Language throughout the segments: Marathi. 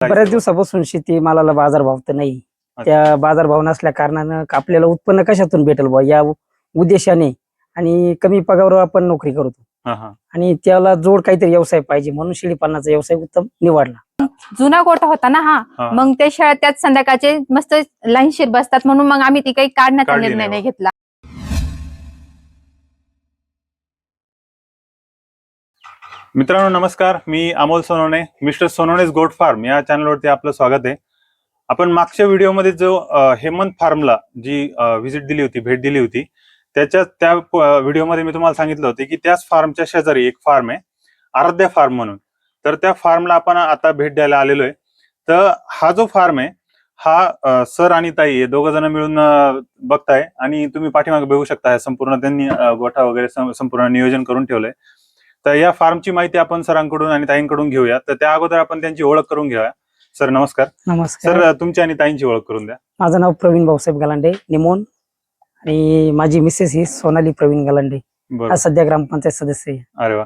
बऱ्याच दिवसापासून शेती मालाला बाजारभाव तर नाही. त्या बाजारभाव नसल्या कारणानं आपल्याला उत्पन्न कशातून भेटेल बुवा? या उद्देशाने आणि कमी पगारावर आपण नोकरी करतो. हा, हा. आणि त्याला जोड काहीतरी व्यवसाय पाहिजे म्हणून शेळीपालनाचा व्यवसाय उत्तम निवडला. जुना गोठा होता ना हा. मग ते शाळेत त्यात संध्याकाळचे मस्त लाईनशीर बसतात म्हणून मग आम्ही ती काही काढण्याचा निर्णय नाही घेतला. मित्रांनो नमस्कार. मी अमोल सोनवणे मिस्टर सोनवणेस गोट फार्म या चॅनलवरती आपलं स्वागत आहे. आपण मागच्या व्हिडिओमध्ये जो हेमंत फार्मला जी व्हिजिट दिली होती भेट दिली होती त्याच्या त्या व्हिडिओमध्ये मी तुम्हाला सांगितलं होतं की त्याच फार्मच्या शेजारी एक फार्म आहे आराध्या फार्म म्हणून. तर त्या फार्मला आपण आता भेट द्यायला आलेलो आहे. तर हा जो फार्म आहे हा सर आणि ताई हे दोघं जण मिळून बघताय आणि तुम्ही पाठीमागे बघू शकता. संपूर्ण त्यांनी गोठा वगैरे संपूर्ण नियोजन करून ठेवलंय. तर या फार्मची माहिती आपण सरांकडून आणि ताईंकडून घेऊया. तर त्या अगोदर आपण त्यांची ओळख करून घेऊया. सर नमस्कार. नमस्कार. सर तुमची आणि ताईंची ओळख करून द्या. माझं नाव प्रवीण भाऊसाहेब गलांडे निमोन. आणि माझी मिसेस ही सोनाली प्रवीण गलांडे. बरं. आज सध्या ग्रामपंचायत सदस्य आहे. अरे वा.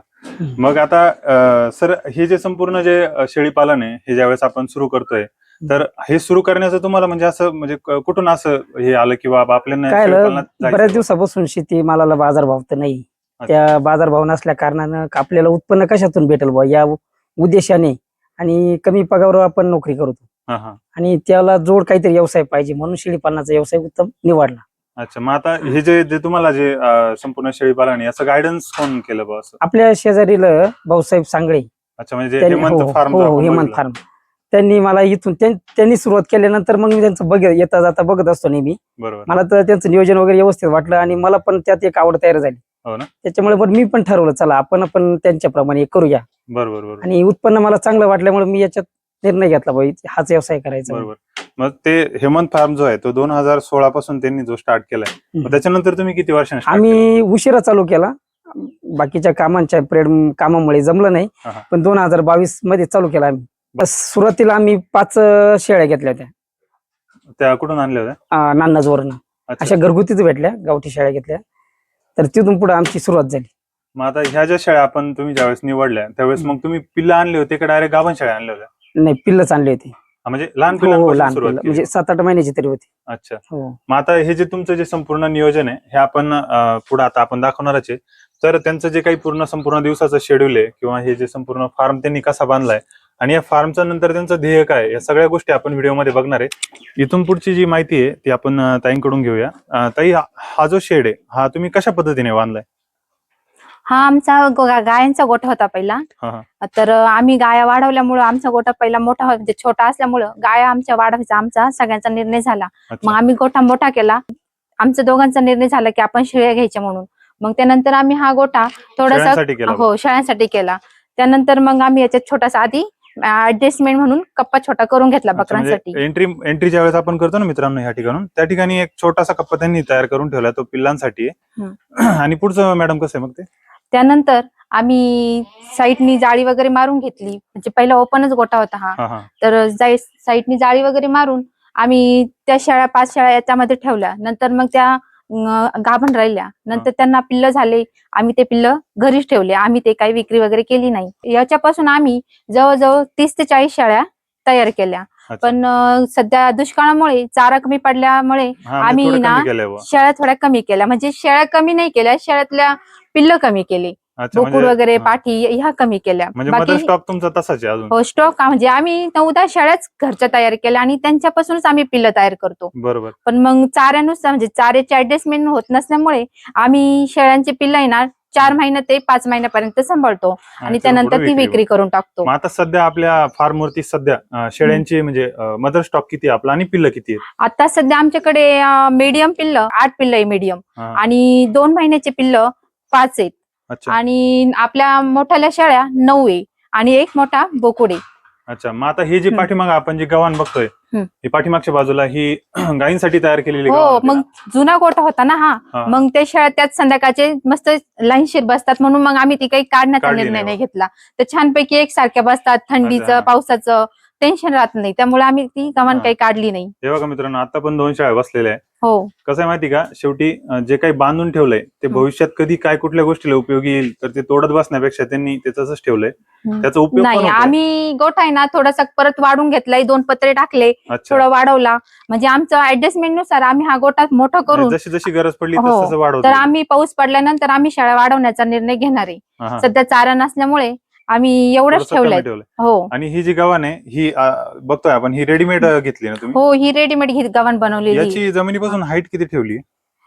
मग आता अ, सर हे जे संपूर्ण जे अ, शेळी पालन आहे हे ज्यावेळेस आपण सुरू करतोय तर हे सुरू करण्याचं तुम्हाला म्हणजे असं म्हणजे क- कुठून असं हे आलं की बाबा आपल्याला काय शेळीपालनात आलं, जायचं? बऱ्याच दिवसापासून शेती मालाला बाजारभाव तर नाही. त्या बाजारभाव नसल्या कारणानं आपल्याला उत्पन्न कशातून भेटेल बुवा? या उद्देशाने आणि कमी पगारावर आपण नोकरी करतो. हा हा. आणि त्याला जोड काहीतरी व्यवसाय पाहिजे म्हणून शेळीपालनाचा व्यवसाय उत्तम निवडला. अच्छा मग आता हे जे जे तुम्हाला जे संपूर्ण शेळी पालन आहे याचं गायडन्स कोण केलं बा आपल्या शेजारील भाऊसाहेब सांगळे. अच्छा म्हणजे हेमंत हो, फार्म हो, हेमंत फार्म. त्यांनी मला इथून त्यां- त्यांनी सुरुवात केल्यानंतर मग मी त्यांचं बघ येता जाता बघत असतो नेहमी. मला तर त्यांचं नियोजन वगैरे व्यवस्थित वाटलं आणि मला पण त्यात एक आवड तयार झाली. हो ना? त्याच्यामुळे पण मी पण ठरवलं चला आपण पण त्यांच्याप्रमाणे करूया बरोबर बरोबर आणि उत्पन्न मला चांगलं वाटल्यामुळे मी याच्यात निर्णय घेतला बाई हाच व्यवसाय करायचा बरोबर मग ते हेमंत फार्म जो आहे तो दोन हजार सोळा पासून त्यांनी जो स्टार्ट केलाय मग. त्याच्यानंतर तुम्ही किती वर्षांनी start केलं? आम्ही उशिरा चालू केला बाकीच्या कामांच्या पिरियड कामामुळे जमलं नाही. पण दोन हजार बावीसमध्ये चालू केला आम्ही बस सुरुवातीला आम्ही पाच अं, शेळ्या घेतल्या होत्या त्या कुठून आणल्या होत्या नान्नाजवरनं अच्छा. अशा घरगुतीच भेटल्या गावठी शेळ्या घेतल्या तर तिथून पुढे आमची सुरुवात झाली. मग आता ह्या ज्या शेळ्या आपण तुम्ही ज्यावेळेस निवडल्या त्यावेळेस मग तुम्ही पिल्ला आणले होते का डायरेक्ट गाभण शेळ्या आणल्या होत्या? नाही पिल्लच आणली होती. हा, म्हणजे लहान हो हो पिल्लांपासून लहान सुरुवात पिल्लं. केली. म्हणजे सात आठ महिन्याची तरी होती. अच्छा. हो. मग आता हे जे तुमचं जे संपूर्ण नियोजन आहे हे आपण पुढे आता आपण दाखवणारच आहे. तर त्यांचं जे काही पूर्ण संपूर्ण दिवसाचं शेड्यूल आहे किंवा हे जे संपूर्ण फार्म त्यांनी कसा बांधलाय आणि या फार्मच्या नंतर त्यांचं ध्येय काय? या सगळ्या गोष्टी आपण व्हिडिओमध्ये बघणार आहे. इथून पुढची जी माहिती आहे ती आपण ताईंकडून घेऊया. ताई हा- जो शेड आहे हा तुम्ही कशा पद्धतीने बांधलाय? हा आमचा गायांचा गोठा होता पहिला. तर आम्ही गाया वाढवल्यामुळं आमचा गोठा पहिला मोठा म्हणजे छोटा असल्यामुळं गाया आमच्या वाढवायचा आमचा सगळ्यांचा निर्णय झाला. मग आम्ही गोठा मोठा केला. आमचा दोघांचा निर्णय झाला की आपण शेळ्या घ्यायच्या म्हणून. मग त्यानंतर आम्ही हा गोठा थोडासा हो शेळ्यांसाठी केला. त्यानंतर मग आम्ही याच्यात छोटासा आधी ऍडजस्टमेंट म्हणून कप्पा छोटा करून घेतला बकरांसाठी. एंट्री एंट्री ज्यावेळेस आपण करतो ना मित्रांनो ह्या ठिकाणून त्या ठिकाणी एक छोटासा कप्पा त्यांनी तयार करून ठेवला तो पिल्लांसाठी आणि पुढचं मॅडम कसं आहे मग ते? त्यानंतर आम्ही साईटनी जाळी वगैरे मारून घेतली. म्हणजे पहिला ओपनच गोठा होता हा. तर साईटनी जाळी वगैरे मारून आम्ही त्या शेळ्या पाच शेळ्या याच्यामध्ये ठेवल्या. नंतर मग त्या गाभण राहिल्या. नंतर त्यांना पिल्ल झाले. आम्ही ते पिल्ल घरीच ठेवले. आम्ही ते काही विक्री वगैरे केली नाही. याच्यापासून आम्ही जवळजवळ तीस ते चाळीस शेळ्या तयार केल्या. पण सध्या दुष्काळामुळे चारा कमी पडल्यामुळे म्हणजे आम्ही ना. शेळ्या थोड्या कमी केल्या. म्हणजे शेळ्या कमी नाही केल्या. शेळ्यातल्या पिल्ल कमी केली. बोकुड म्हणजे- वगैरे. पाठी ह्या कमी केल्या. म्हणजे मदर बाकी स्टॉक तुमचा तसाच आहे अजून. हो स्टॉक म्हणजे आम्ही नऊदा शेळ्याच घरच्या तयार केल्या आणि त्यांच्यापासूनच आम्ही पिल्ल तयार करतो. बरोबर. पण मग चाऱ्यानुसार म्हणजे चाऱ्याचे ऍडजस्टमेंट होत नसल्यामुळे आम्ही शेळ्यांची पिल्ल ना चार महिने ते पाच महिन्यापर्यंत सांभाळतो. आणि त्यानंतर ती विक्री करून टाकतो. आता सध्या आपल्या फार्म वरती सध्या शेळ्यांची म्हणजे मदर स्टॉक किती आहे आपला आणि पिल्ल किती आता सध्या आमच्याकडे मीडियम पिल्ल आठ पिल्ल आहे मीडियम आणि दोन महिन्याचे पिल्ल पाच आहेत. आणि आपल्या मोठ्याल्या शेळ्या नऊ आहे आणि एक मोठा बोकुड अच्छा मग आता हे जे. पाठीमाग आपण जे गव्हाण बघतोय. ही पाठीमागच्या बाजूला ही गायींसाठी तयार केलेली हो मग? जुना गोठा होता ना हा. मग ते शाळा त्यात संध्याकाळचे मस्त लाईनशीर बसतात म्हणून मग आम्ही ती काही काढण्याचा निर्णय नाही घेतला तर छानपैकी एक सारख्या बसतात थंडीचं. पावसाचं टेन्शन राहत नाही त्यामुळे आम्ही ती गव्हाण. काही काढली नाही हे बघा मित्रांनो आता पण दोन शेळ्या बसलेल्या आहे हो कसं आहे माहिती का शेवटी अं, जे काही बांधून ठेवलंय ते हं. भविष्यात कधी काय कुठल्या गोष्टीला उपयोगी येईल तर ते तोडत बसण्यापेक्षा त्यांनी ते तसंच ठेवलंय हं. त्याचा उपयोग पण नाही होतोय. आम्ही गोठ आहे ना थोडासा परत वाढून घेतलाय दोन पत्रे टाकले अच्छा थोडं वाढवला म्हणजे आमचं ऍडजस्टमेंटनुसार आम्ही हा गोठा मोठा करून म्हणजे जशी जशी गरज पडली हो. तसं तसं वाढवतो तर आम्ही पाऊस पडल्यानंतर आम्ही शाळा वाढवण्याचा निर्णय घेणार आहे हा, हा. सध्या चारा नसल्यामुळे आम्ही एवढंच थोडंसं कमी ठेवलंय. हो. आणि ही जी गव्हाण आहे ही बघतोय आपण ही रेडीमेड घेतली ना तुम्ही? हो ही रेडीमेड ही गव्हाण बनवलेली. आहे. याची जमिनीपासून हाईट किती ठेवली?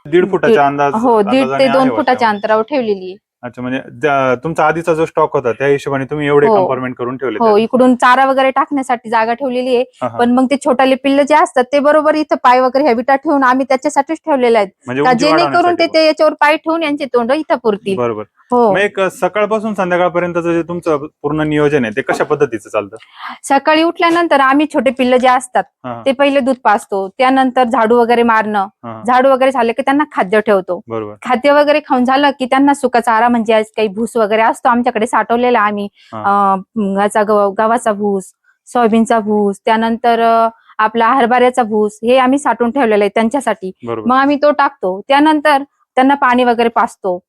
दीड फुटाचा अंदाज हो दीड अंदाजाने ते आहे दोन वाटतं. फुटाच्या अंतरावर ठेवलेली. आहे. अच्छा म्हणजे त्या- तुमचा आधीचा जो स्टॉक होता त्या हिशोबाने तुम्ही एवढे हो. कंपार्टमेंट करून ठेवले हो इकडून चारा वगैरे टाकण्यासाठी जागा ठेवलेली आहे. हा, हा. पण मग ते छोटाले पिल्ल जे असतात ते बरोबर इथं पाय वगैरे ह्या विटा ठेवून आम्ही त्याच्यासाठीच ठेवलेले आहेत. म्हणजे का उंची जेणेकरून ते वाढवण्यासाठी ते याच्यावर पाय ठेवून यांचे तोंड इथं पुरतील. बरोबर. हो. मग एक सकाळपासून संध्याकाळपर्यंतचं जे तुमचं पूर्ण नियोजन आहे ते कशा पद्धतीचं चालतं? सकाळी उठल्यानंतर आम्ही छोटे पिल्ल जे असतात हा, हा. ते पहिले दूध पाजतो त्यानंतर झाडू वगैरे मारणं. हा, हा. झाडू वगैरे झालं की त्यांना खाद्य ठेवतो. बरोबर. खाद्य वगैरे खाऊन झालं की त्यांना सुका चारा म्हणजे आज काही भूस वगैरे असतो आमच्याकडे साठवलेला आम्ही. याचा गव्हाचा भूस सोयाबीनचा भूस त्यानंतर आपला हरभऱ्याचा भूस हे आम्ही साठवून ठेवलेलं आहे त्यांच्यासाठी. मग आम्ही तो टाकतो. त्यानंतर त्यांना पाणी वगैरे पाचतो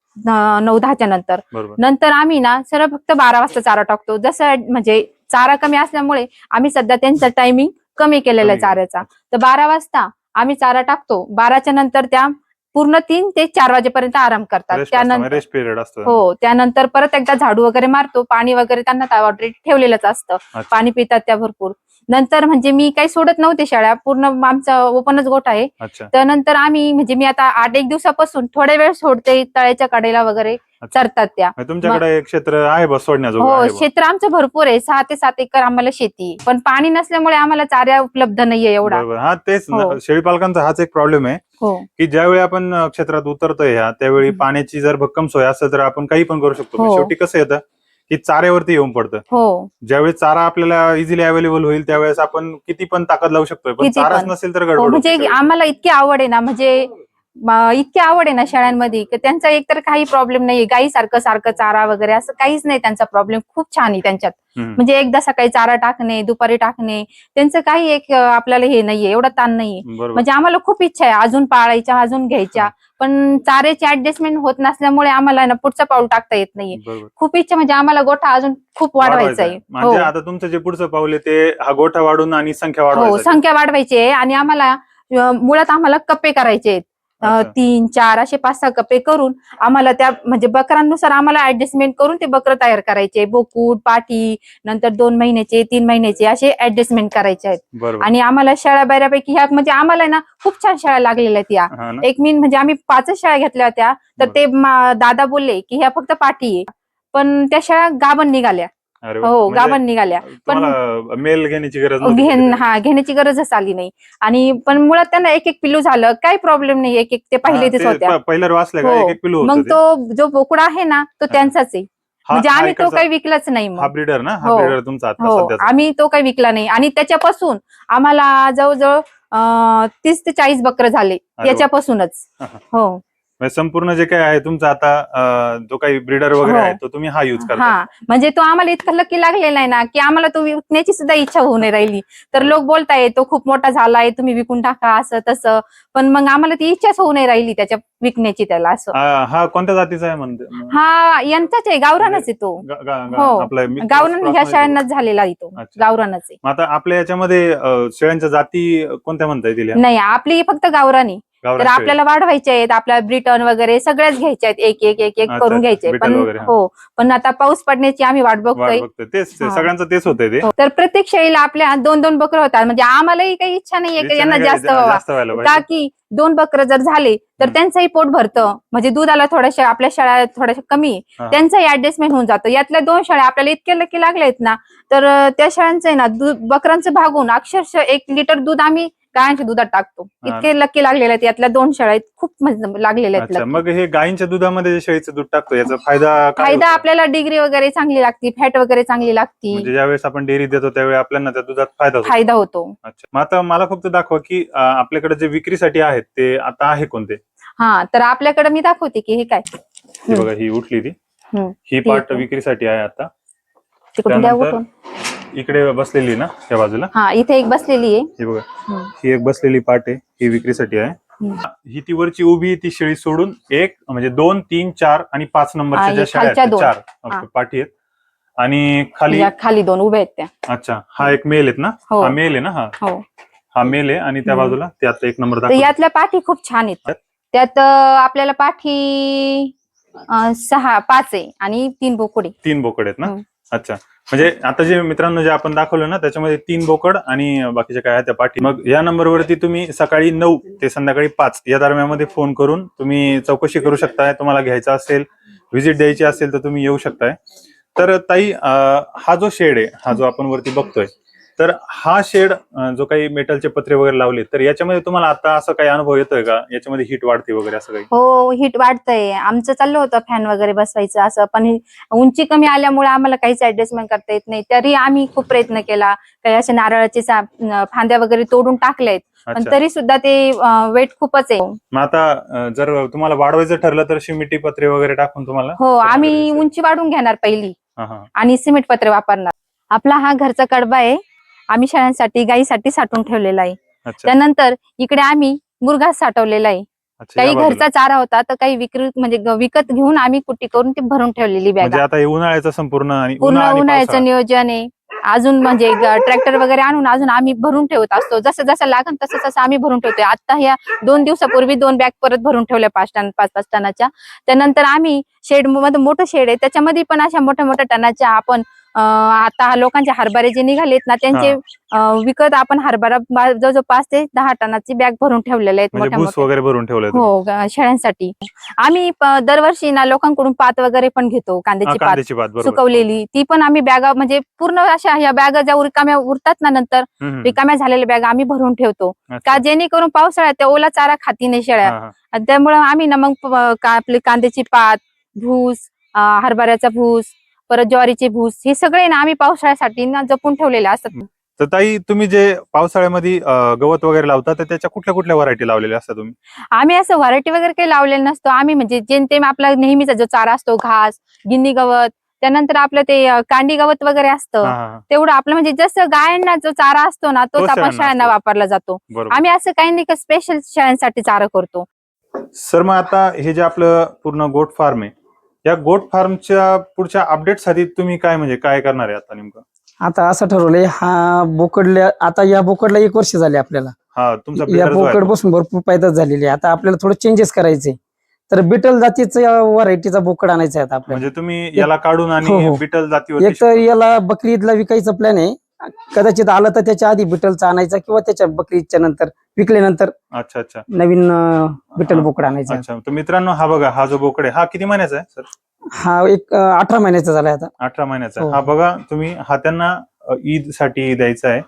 नऊ दहाच्या नंतर. नंतर आम्ही ना सरळ फक्त बारा वाजता चारा टाकतो. जसं म्हणजे चारा कमी असल्यामुळे आम्ही सध्या त्यांचा टायमिंग कमी केलेला आहे. चाऱ्याचा. तर बारा वाजता आम्ही चारा टाकतो. बाराच्या नंतर त्या पूर्ण तीन ते चार वाजेपर्यंत आराम करतात. त्यानंतर पिरियड असतो. हो त्यानंतर परत एकदा झाडू वगैरे मारतो पाणी वगैरे त्यांना ऑलरेडी ठेवलेलंच असतं. पाणी पितात त्या भरपूर. नंतर म्हणजे मी काही सोडत नव्हते शाळा पूर्ण आमचा ओपनच गोठ आहे. त्यानंतर आम्ही म्हणजे मी आता आठ एक दिवसापासून थोड्या वेळ सोडते तळ्याच्या कडेला वगैरे. चरतात त्या. मग तुमच्याकडे एक क्षेत्र आहे बस हो. क्षेत्र आमचं भरपूर आहे. सहा ते सात एकर आम्हाला शेती. पण पाणी नसल्यामुळे आम्हाला चाऱ्या उपलब्ध नाहीये एवढा. हा तेच हो. शेळी पालकांचा हाच एक प्रॉब्लेम आहे हो. की ज्यावेळी आपण क्षेत्रात उतरतोय ह्या त्यावेळी. पाण्याची जर भक्कम सोय असेल तर आपण काही पण करू शकतो. हो. शेवटी कसं येतं की चाऱ्यावरती येऊन पडतं. हो. ज्यावेळेस चारा आपल्याला इझिली अवेलेबल होईल त्यावेळेस आपण किती पण ताकद लावू शकतोय. पण चाराच. नसेल तर गडबड म्हणजे आम्हाला इतकी आवड आहे ना. म्हणजे इतकी आवड आहे ना शाळांमध्ये की त्यांचा एकतर काही प्रॉब्लेम नाही गाई सारखं सारखं चारा वगैरे असं काहीच नाही त्यांचा प्रॉब्लेम खूप छान आहे त्यांच्यात. म्हणजे एकदा सकाळी चारा टाकणे दुपारी टाकणे त्यांचं काही एक आपल्याला हे नाहीये एवढा ताण नाहीये. म्हणजे आम्हाला खूप इच्छा आहे अजून पाळायच्या अजून घ्यायच्या. पण चाऱ्याची ऍडजस्टमेंट होत नसल्यामुळे आम्हाला ना पुढचं पाऊल टाकता येत नाहीये. खूप इच्छा म्हणजे आम्हाला गोठा अजून खूप वाढवायचा आहे. म्हणजे हो. आता तुमचं जे पुढचं पाऊल आहे ते हा गोठा वाढून आणि संख्या हो वाढवायची. संख्या वाढवायची आहे आणि आम्हाला मुळात आम्हाला कप्पे करायचे आहेत. तीन चार असे पाच सहा कप्पे करून आम्हाला त्या म्हणजे बकरांनुसार आम्हाला ऍडजस्टमेंट करून ते बकर तयार करायचे. बोकुड पाठी नंतर दोन महिन्याचे तीन महिन्याचे असे ऍडजस्टमेंट करायचे आहेत. आणि आम्हाला शाळा बऱ्यापैकी ह्या म्हणजे आम्हाला ना खूप छान शाळा लागलेल्या आहेत या. ना. एक मीन म्हणजे आम्ही पाचच शाळा घेतल्या होत्या. तर. ते दादा बोलले की ह्या फक्त पाठी आहे. पण त्या शाळा गाभण निघाल्या. अरे वा. हो म्हणजे गाभण निघाल्या. तुम्हाला मेल घेण्याची गरज नव्हती घेण. हा घेण्याची गरजच आली नाही. आणि पण मुळात त्यांना एक एक पिल्लू झालं. काही प्रॉब्लेम नाही एक एक ते हा, पहिले तेच ते होत्या. प- पहिल्यावर वाचलं का? हो. एक एक पिलू मग होतं ते. तो जो बोकडा आहे ना तो त्यांचाच आहे. हा- म्हणजे हा आम्ही तो इकडचा- काही विकलाच नाही हा मग ब्रिडर ना? हा हो. ब्रिडर तुमचा आता हो सध्याचा. आम्ही तो काही विकला नाही. आणि त्याच्यापासून आम्हाला जवळजवळ अं, तीस ते चाळीस बकर झाले. वा. याच्यापासूनच. हो. म्हणजे संपूर्ण जे काही आहे तुमचा आता जो काही ब्रिडर वगैरे हो. आहे तो तुम्ही हा युज करता. हा म्हणजे तो आम्हाला इतका लकी लागलेला आहे ना की आम्हाला तो विकण्याची सुद्धा इच्छा होऊ नाही राहिली. तर लोक बोलताय तो खूप मोठा झालाय तुम्ही विकून टाका असं तसं. पण मग आम्हाला ती इच्छाच होऊ नाही राहिली त्याच्या विकण्याची त्याला असं. हा हा कोणत्या जातीचा आहे म्हणते? हा यांचाच आहे गावरानच आहे तो. गा- गा- गा- हो. आपला गावरान cross ह्या मध्ये शाळांनाच झालेला आहे तो. अच्छा. गावरानच आहे. मग आता आपल्या याच्यामध्ये अं, शेळ्यांच्या जाती कोणत्या म्हणता येतील या? नाही आपली फक्त गावरान तर. आपल्याला वाढवायचे आहेत आपल्या ब्रिटन वगैरे सगळ्याच घ्यायच्या आहेत एक एक एक एक करून घ्यायचे पण हा. पण आता पाऊस पडण्याची आम्ही वाट बघतोय तेच हा. सगळ्यांचं तेच होतंय ते हो. तर प्रत्येक शेळीला आपल्या दोन दोन बकर होतात म्हणजे आम्हालाही काही इच्छा नाहीये की यांना जास्त व्हावा का की दोन बकर जर झाले तर. त्यांचंही पोट भरतं म्हणजे दुधाला थोड्याशा आपल्या शाळा थोड्याशा कमी. त्यांचंही ऍडजस्टमेंट होऊन जातं यातल्या दोन शाळा आपल्याला इतके लकी लागले आहेत ना तर त्या शाळांचं ना बकरांचं भागून अक्षरशः एक लिटर दूध आम्ही गायांच्या दुधात टाकतो हा. इतके लकी लागलेले आहेत यातल्या दोन शाळा आहेत खूप म्हणजे लागलेले आहेत अच्छा lucky. मग हे गायींच्या दुधामध्ये जे शेळीचं दूध टाकतो याचा फायदा काय फायदा होतो? आपल्याला डिग्री वगैरे चांगली लागती फॅट वगैरे चांगली लागती म्हणजे ज्यावेळेस आपण डेअरी देतो त्यावेळी आपल्याला त्या दुधात फायदा होतो फायदा होतो अच्छा मग आता मला फक्त दाखवा की अं, आपल्याकडे जे विक्रीसाठी आहेत ते आता आहे कोणते हा तर आपल्याकडे मी दाखवते की हे काय ही. बघा ही उठली ती हम्म. ही पार्ट. विक्रीसाठी आहे आता तिकडून द्या त्यानंतर उठून इकडे बसलेली ना त्या बाजूला? हा इथे एक बसलेली आहे. ही बघा. ही एक बसलेली पार्ट आहे ही विक्रीसाठी आहे. ही ती वरची उभी आहे ती शेळी सोडून एक म्हणजे दोन तीन चार आणि पाच नंबरच्या ज्या शेळ्या आहेत त्या. चार. ओके, पाठी आहेत. आणि खाली या खाली दोन उभ्या आहेत त्या. अच्छा हा एक मेल आहेत ना? हो. हा मेल आहे ना हा? हो. हा मेल आहे आणि त्या. बाजूला त्यात एक नंबर यातल्या पाठी खूप छान आहेत. त्यात आपल्याला पाठी सहा पाच आहे आणि तीन बोकडे. तीन बोकड आहेत ना. अच्छा. म्हणजे आता जे मित्रांनो जे आपण दाखवलं ना त्याच्यामध्ये तीन बोकड आणि बाकीच्या काय आहेत त्या पाठी. मग या नंबरवरती तुम्ही सकाळी नऊ ते संध्याकाळी पाच या दरम्यानमध्ये फोन करून तुम्ही चौकशी करू शकताय तुम्हाला घ्यायचा असेल व्हिजिट द्यायची असेल तर तुम्ही येऊ शकताय. तर ताई हा जो शेड आहे हा जो आपण वरती बघतोय तर हा शेड जो काही मेटलचे पत्रे वगैरे लावले तर याच्यामध्ये तुम्हाला आता असं काही अनुभव येतोय का? याच्यामध्ये हिट वाढते वगैरे असं काही? हो हिट वाढतंय. आमचं चाललं होतं फॅन वगैरे बसवायचं असं पण उंची कमी आल्यामुळे आम्हाला काहीच ऍडजस्टमेंट करता येत नाही. तरी आम्ही खूप प्रयत्न केला. काही असे नारळाचे फांद्या वगैरे तोडून पण अच्छा. तरी सुद्धा ते वेट खूपच आहे. मग आता जर तुम्हाला वाढवायचं ठरलं तर शिमिटी पत्रे वगैरे टाकून तुम्हाला हो आम्ही. उंची वाढून घेणार पहिली. आणि सिमेंट पत्रे वापरणार. आपला हा घरचा कडबा आहे. आम्ही शेळ्यांसाठी गाईसाठी साठवून ठेवलेला आहे. त्यानंतर इकडे आम्ही मुरघास साठवलेला आहे. काही. घरचा चारा होता तर काही विक्री म्हणजे विकत घेऊन आम्ही कुट्टी करून ते भरून ठेवलेली बॅग. म्हणजे आता उन्हाळ्याचं संपूर्ण पूर्ण उन्हाळ्याचं. नियोजन आहे. अजून म्हणजे ट्रॅक्टर वगैरे आणून अजून आम्ही भरून ठेवत असतो. जसं जसं लागन तसं तसं आम्ही भरून ठेवतोय. आता ह्या दोन दिवसापूर्वी दोन बॅग परत भरून ठेवल्या पाच टन पाच पाच टनाच्या. त्यानंतर आम्ही शेडमध्ये मोठं शेड आहे. त्याच्यामध्ये पण अशा मोठ्या मोठ्या टनाच्या आपण आता लोकांचे हरभरे जे निघालेत ना त्यांचे विकत आपण हरभरा जवळजवळ पाच ते दहा टनाची बॅग भरून ठेवलेले आहेत म्हणजे मोठ्या वगैरे भरून तुम्ही. हो शेळ्यांसाठी आम्ही दरवर्षी ना लोकांकडून पात वगैरे पण घेतो हा, कांद्याची पात सुकवलेली ती पण आम्ही बॅगा म्हणजे पूर्ण अशा ह्या बॅगा ज्या रिकाम्या उरतात ना नंतर. रिकाम्या झालेल्या बॅगा आम्ही भरून ठेवतो. का जेणेकरून पावसाळ्यात त्या ओला चारा खाती नाही शेळ्या हा, हा. त्यामुळे आम्ही ना मग आपली कांद्याची पात भूस हरभऱ्याचा भूस परत ज्वारीचे भूस हे सगळे ना आम्ही पावसाळ्यासाठी ना जपून ठेवलेले असतात. तर ताई तुम्ही जे पावसाळ्यामध्ये अं, गवत वगैरे लावता तर त्याच्या कुठल्या कुठल्या व्हरायटी लावलेल्या असतात तुम्ही? आम्ही असं व्हरायटी वगैरे काही लावलेलं नसतो. आम्ही म्हणजे जेमतेम आपला नेहमीचा जो चारा असतो घास गिन्नी गवत त्यानंतर आपलं ते अं, कांडी गवत वगैरे असतं. हा, हा, हा. तेवढं आपलं म्हणजे जसं गायांना जो चारा असतो ना तोच आपण शेळ्यांना असतो. वापरला जातो. बरोबर. आम्ही असं काही नाही का स्पेशल शेळ्यांसाठी चारा करतो. सर मग आता हे जे आपलं पूर्ण गोट फार्म आहे या गोट फार्मच्या पुढच्या अपडेटसाठी तुम्ही काय म्हणजे काय करणार आहे आता नेमकं? आता असं ठरवलंय हा बोकडल्या आता या बोकडला एक वर्ष झाले आपल्याला. हा तुमचा या breeder जो आहे बोकड तो. बसून भरपूर पैदास झालेली आहे. आता आपल्याला थोडं चेंजेस करायचे तर बिटल जातीचा व्हरायटीचा बोकड आणायचा आहे आता आपल्याला. म्हणजे तुम्ही याला काढून हो, आणि हो. बिटल जातीवर एक तर याला बकरी ईदला विकायचा प्लॅन आहे. कदाचित आलं तर त्याच्या आधी बिटलचा आणायचा किंवा त्याच्या बकरी ईदच्या नंतर विकल्यानंतर अच्छा अच्छा. नवीन अं, बिटल. बोकड आणायचा. अच्छा तर मित्रांनो हा बघा हा जो बोकड आहे हा किती महिन्याचा आहे सर? हा एक अं, अठरा महिन्याचा झालाय आता. अठरा महिन्याचा हो. हा बघा तुम्ही हा त्यांना ईदसाठी द्यायचा आहे.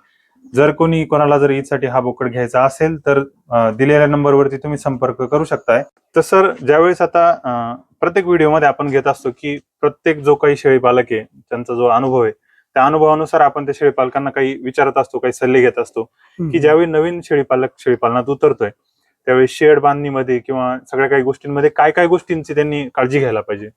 जर कोणी कोणाला जर ईदसाठी हा बोकड घ्यायचा असेल तर अ, दिलेल्या नंबरवरती तुम्ही संपर्क करू शकताय. तर सर ज्यावेळेस आता अ, प्रत्येक व्हिडिओमध्ये आपण घेत असतो की प्रत्येक जो काही शेळी पालक आहे त्यांचा जो अनुभव आहे त्या अनुभवानुसार आपण त्या शेळी पालकांना काही विचारत असतो काही सल्ले घेत असतो की ज्यावेळी नवीन शेळीपालक शेळीपालनात उतरतोय त्यावेळी शेड बांधणीमध्ये किंवा सगळ्या काही गोष्टींमध्ये काय काय गोष्टींची त्यांनी काळजी घ्यायला पाहिजे?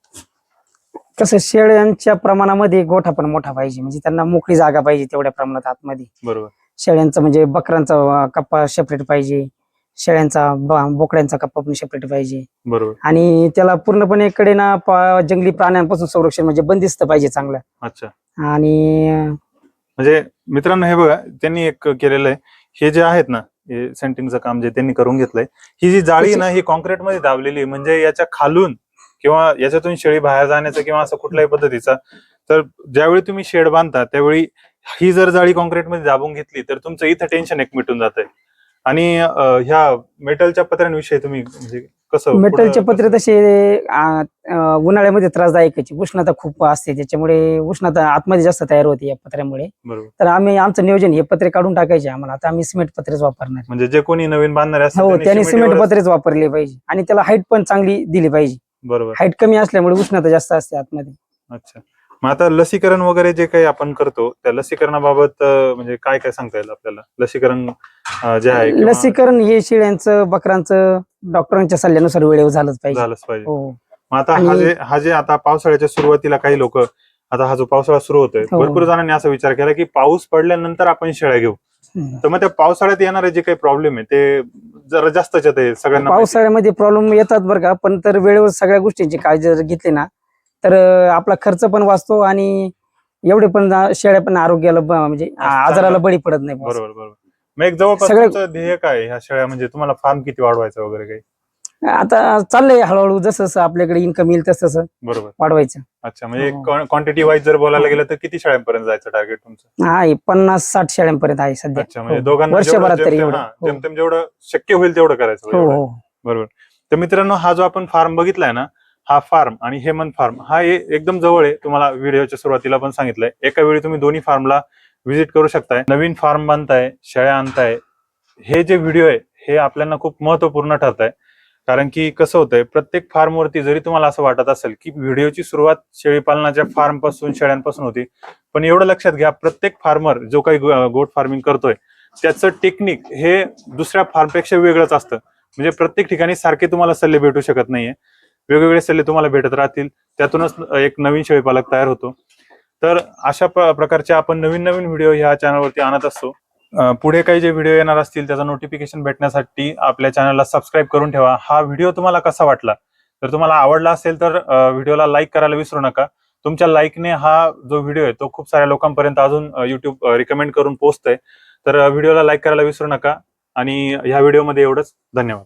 कसं शेळ्यांच्या प्रमाणामध्ये गोठा पण मोठा पाहिजे. म्हणजे त्यांना मोकळी जागा पाहिजे तेवढ्या प्रमाणात आतमध्ये. बरोबर. शेळ्यांचा म्हणजे बकरांचा अं, कप्पा सेपरेट पाहिजे. शेळ्यांचा बोकड्यांचा कप्पा पण सेपरेट पाहिजे. बरोबर. आणि त्याला पूर्णपणे कडे ना जंगली प्राण्यांपासून संरक्षण म्हणजे बंदिस्त पाहिजे चांगलं. अच्छा. आणि म्हणजे मित्रांनो हे बघा त्यांनी एक केलेलं आहे हे जे आहेत ना हे सेंटिंगचं काम जे त्यांनी करून घेतलंय ही जी जाळी ना ही कॉन्क्रीटमध्ये दाबलेली आहे. म्हणजे याच्या खालून किंवा याच्यातून शेळी बाहेर जाण्याचा किंवा असं कुठल्याही पद्धतीचा तर ज्यावेळी तुम्ही शेड बांधता त्यावेळी ही जर जाळी कॉन्क्रीटमध्ये दाबून घेतली तर तुमचं इथं टेन्शन एक मिटून जात आहे आणि अं, ह्या मेटलच्या पत्र्यांविषयी तुम्ही म्हणजे कसं मेटलचे पत्रे तसे उन्हाळ्यामध्ये त्रासदायकची उष्णता खूप असते त्याच्यामुळे उष्णता आतमध्ये जास्त तयार होते या पत्र्यामुळे. तर आम्ही आमचं नियोजन हे पत्रे काढून टाकायचे आम्हाला. आता आम्ही सिमेंट पत्रेच वापरणार. म्हणजे जे कोणी नवीन बांधणारे हो त्यांनी सिमेंट पत्रेच वापरले पाहिजे. आणि त्याला हाईट पण चांगली दिली पाहिजे. बरोबर. हाईट कमी असल्यामुळे उष्णता जास्त असते आतमध्ये. अच्छा. मग आता लसीकरण वगैरे जे काही आपण करतो त्या लसीकरणाबाबत म्हणजे काय काय सांगता येईल आपल्याला लसीकरण जे आहे किंवा लसीकरण हे शेळ्यांचं बकरांचं डॉक्टरांच्या सल्ल्यानुसार वेळेवर झालंच पाहिजे झालंच पाहिजे हो मग आता हा आणि- जे हा जे आता पावसाळ्याच्या सुरुवातीला काही लोक आता हा जो पावसाळा सुरू होतोय हो. भरपूर जणांनी असा विचार केला की पाऊस पडल्यानंतर आपण शेळ्या घेऊ हम्म. तर मग त्या पावसाळ्यात येणारे जे काही प्रॉब्लेम आहे ते जरा जास्तच येते सगळ्यांना माहिती. पावसाळ्यामध्ये प्रॉब्लेम येतात बरं का पण तर वेळेवर सगळ्या गोष्टींची काळजी जर घेतली ना तर आपला खर्च पण वाचतो आणि एवढे पण शेळ्या पण आरोग्याला म्हणजे. आजाराला बळी पडत नाही. बरोबर बरोबर मग एक जवळपास ध्येय काय ह्या शेळ्या म्हणजे तुम्हाला फार्म किती वाढवायचं वगैरे काही आता चाललंय हळूहळू जसं जसं आपल्याकडे इन्कम येईल तसं तसं बरोबर वाढवायचं अच्छा म्हणजे हो. क्वांटिटी वाईज जर बोलायला गेलं तर किती शेळ्यांपर्यंत जायचं टार्गेट तुमचं हा हे पन्नास साठ शेळ्यांपर्यंत आहे सध्या अच्छा म्हणजे हो. दोघांना वर्षभरात तरी जेमतेम- हा, हो. जेवढं शक्य होईल तेवढं करायचं हो. हो बरोबर तर मित्रांनो हा जो आपण फार्म बघितलाय ना हा फार्म आणि हेमंत फार्म हा ए- एकदम जवळ आहे. तुम्हाला व्हिडिओच्या सुरुवातीला पण सांगितलंय. एका वेळी तुम्ही दोन्ही फार्मला व्हिजिट करू शकताय. नवीन फार्म बांधताय शेळ्या आणताय. हे जे व्हिडिओ आहे हे आपल्याला खूप महत्त्वपूर्ण ठरत आहे कारण की कसं होतंय प्रत्येक फार्मवरती जरी तुम्हाला असं वाटत असेल की व्हिडिओची सुरुवात शेळी पालनाच्या फार्मपासून शेळ्यांपासून होती पण एवढं लक्षात घ्या प्रत्येक फार्मर जो काही गोट फार्मिंग करतोय त्याचं टेक्निक हे दुसऱ्या फार्मपेक्षा वेगळंच असतं. म्हणजे प्रत्येक ठिकाणी सारखे तुम्हाला सल्ले भेटू शकत नाहीये. वेगवेगळे सल्ले तुम्हाला भेटत राहतील. त्यातूनच एक नवीन शेळीपालक तयार होतो. तर अशा प्रकारचे आपण नवीन नवीन व्हिडिओ ह्या चॅनलवरती आणत असतो. पुढे काही जे व्हिडिओ येणार असतील त्याचं नोटिफिकेशन भेटण्यासाठी आपल्या चॅनलला सबस्क्राईब करून ठेवा. हा व्हिडिओ तुम्हाला कसा वाटला? जर तुम्हाला आवडला असेल तर व्हिडिओला लाईक करायला विसरू नका. तुमच्या लाईकने हा जो व्हिडिओ आहे तो खूप साऱ्या लोकांपर्यंत अजून युट्यूब रिकमेंड करून पोहोचतोय. तर व्हिडिओला लाईक करायला विसरू नका. आणि ह्या व्हिडिओमध्ये एवढंच. धन्यवाद.